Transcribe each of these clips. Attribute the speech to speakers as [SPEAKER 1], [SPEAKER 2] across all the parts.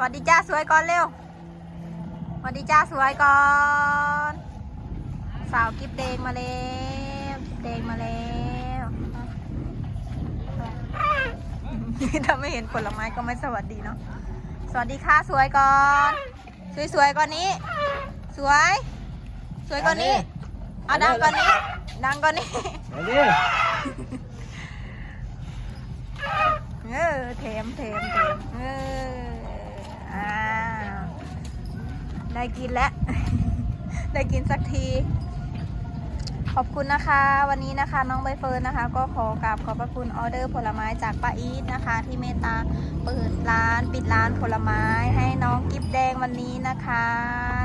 [SPEAKER 1] สวัสดีจ้าสวยก่อนเร็ว สวัสดีจ้าสวยก่อน สาวกิฟเดงมาแล้วกิฟเดงมาแล้วถ้าไม่เห็นผลไม้ก็ไม่สวัสดีเนาะ สวัสดีค่ะสวยก่อน สวยสวยๆก่อนนี้ สวย สวยก่อนนี้ เอาดังก่อนนี้ ดังก่อนนี้
[SPEAKER 2] ไปดิ
[SPEAKER 1] เออเทมเทมเทมเอออ่า ได้กินแล้ว ได้กินสักที ขอบคุณนะคะ วันนี้นะคะน้องใบเฟิร์นนะคะ ก็ขอกราบขอบพระคุณออเดอร์ผลไม้จากป้าอีทนะคะ ที่เมตตาเปิดร้านปิดร้านผลไม้ให้น้องกิฟแดงวันนี้นะคะ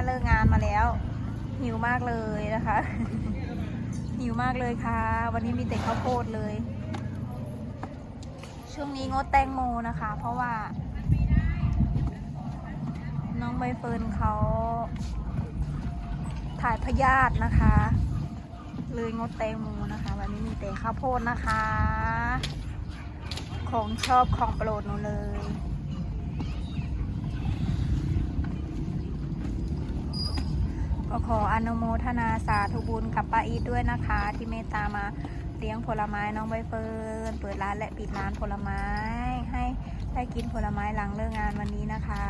[SPEAKER 1] เลิกงานมาแล้ว หิวมากเลยนะคะ หิวมากเลยค่ะ วันนี้มีแต่ข้าวโพดเลย ช่วงนี้งดแตงโมนะคะ เพราะว่า น้องใบเฟิร์นเขาถ่ายพยาธินะคะ เลยงดแตงโมนะคะ วันนี้มีแต่ข้าวโพดนะคะ ของชอบของโปรดหนูเลยก็ขออนุโมทนาสาธุบุญกับป้าอีทด้วยนะคะ ที่เมตตามาเลี้ยงผลไม้น้องใบเฟิร์นเปิดร้านและปิดร้านผลไม้ ได้กินผลไม้หลังเลิกงานวันนี้นะคะ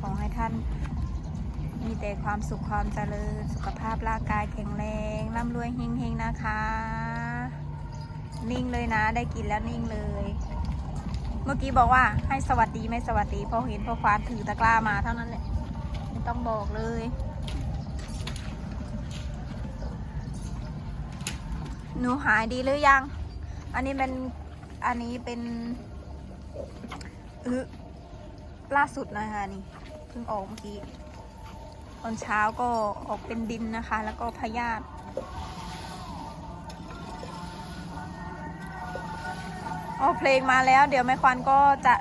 [SPEAKER 1] ขอให้ท่านมีแต่ความสุขความเจริญ สุขภาพร่างกายแข็งแรงร่ำรวยเฮงๆนะคะ นิ่งเลยนะ ได้กินแล้วนิ่งเลย เมื่อกี้บอกว่าให้สวัสดีไม่สวัสดีพอเห็นพอควานถือตะกร้ามาเท่านั้นแหละไม่ต้องบอกเลยหนูหายดีหรือยัง อันนี้เป็น อันนี้เป็น อึล่าสุดนะคะนี่เพิ่งออกเมื่อกี้ตอนเช้าก็ออกเป็นดินนะคะ แล้วก็พยาธิอ๋อเพลงมาแล้ว เดี๋ยวแม่ควันก็จะ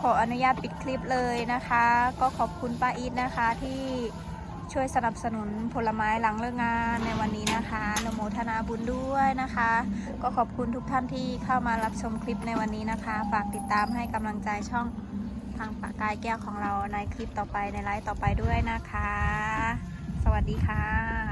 [SPEAKER 1] ขออนุญาตปิดคลิปเลยนะคะ ก็ขอบคุณป้าอีทนะคะที่ช่วยสนับสนุนผลไม้หลังเลิกงานในวันนี้นะคะ ทนาบุญด้วยนะคะ ก็ขอบคุณทุกท่านที่เข้ามารับชมคลิปในวันนี้นะคะ ฝากติดตามให้กำลังใจช่องทางปากกายแก้วของเราในคลิปต่อไปในไลฟ์ต่อไปด้วยนะคะ สวัสดีค่ะ